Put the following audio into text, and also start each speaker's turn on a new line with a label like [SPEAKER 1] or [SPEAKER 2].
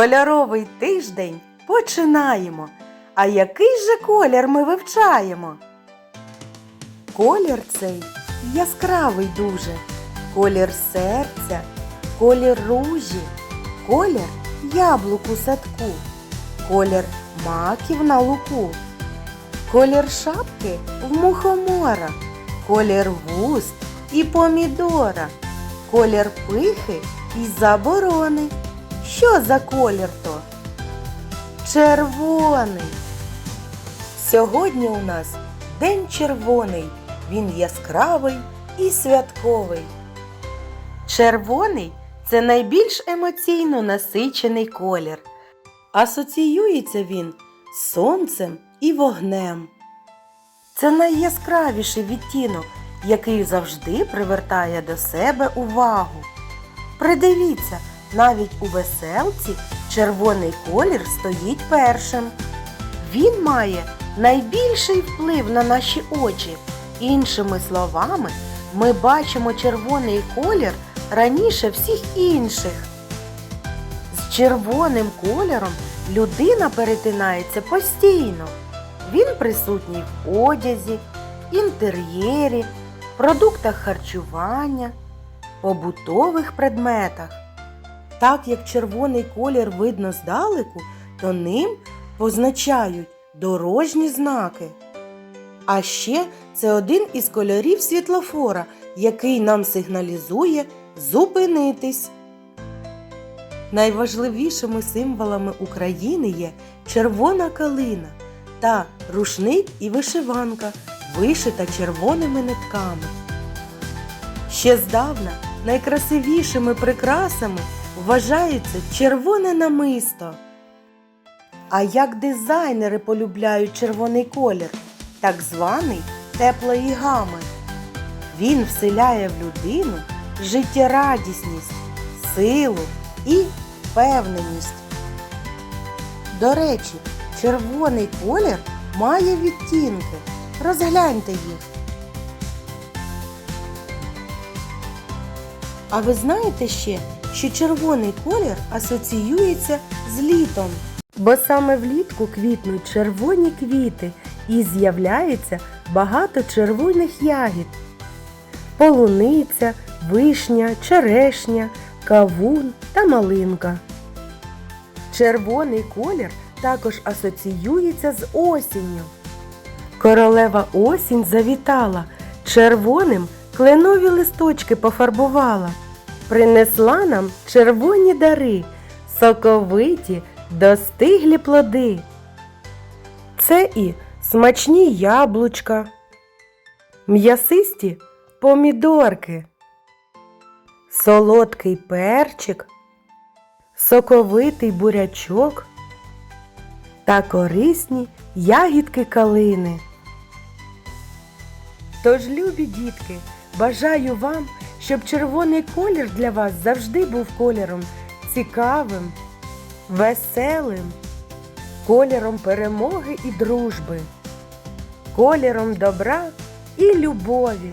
[SPEAKER 1] Кольоровий тиждень починаємо. А який же колір ми вивчаємо? Колір цей яскравий дуже, колір серця, колір ружі, колір яблук у садку, колір маків на луку, колір шапки в мухомора, колір вуст і помідора, колір пихи і заборони. Що за колір то? Червоний. Сьогодні у нас День червоний. Він яскравий і святковий. Червоний це найбільш емоційно насичений колір. Асоціюється він з сонцем і вогнем. Це найяскравіший відтінок, який завжди привертає до себе увагу. Придивіться, навіть у веселці червоний колір стоїть першим. Він має найбільший вплив на наші очі. Іншими словами, ми бачимо червоний колір раніше всіх інших. З червоним кольором людина перетинається постійно. Він присутній в одязі, інтер'єрі, продуктах харчування, побутових предметах. Так як червоний колір видно здалеку, то ним позначають дорожні знаки. А ще це один із кольорів світлофора, який нам сигналізує зупинитись. Найважливішими символами України є червона калина та рушник і вишиванка, вишита червоними нитками. Ще здавна найкрасивішими прикрасами вважається червоне намисто. А як дизайнери полюбляють червоний колір, так званий теплої гами. Він вселяє в людину життєрадісність, силу і впевненість. До речі, червоний колір має відтінки. Розгляньте їх. А ви знаєте ще, що червоний колір асоціюється з літом? Бо саме влітку квітнуть червоні квіти і з'являється багато червоних ягід. Полуниця, вишня, черешня, кавун та малинка. Червоний колір також асоціюється з осінню. Королева осінь завітала, червоним кленові листочки пофарбувала, принесла нам червоні дари, соковиті, достиглі плоди. Це і смачні яблучка, м'ясисті помідорки, солодкий перчик, соковитий бурячок та корисні ягідки калини. Тож, любі дітки, бажаю вам, щоб червоний колір для вас завжди був кольором цікавим, веселим, кольором перемоги і дружби, кольором добра і любові.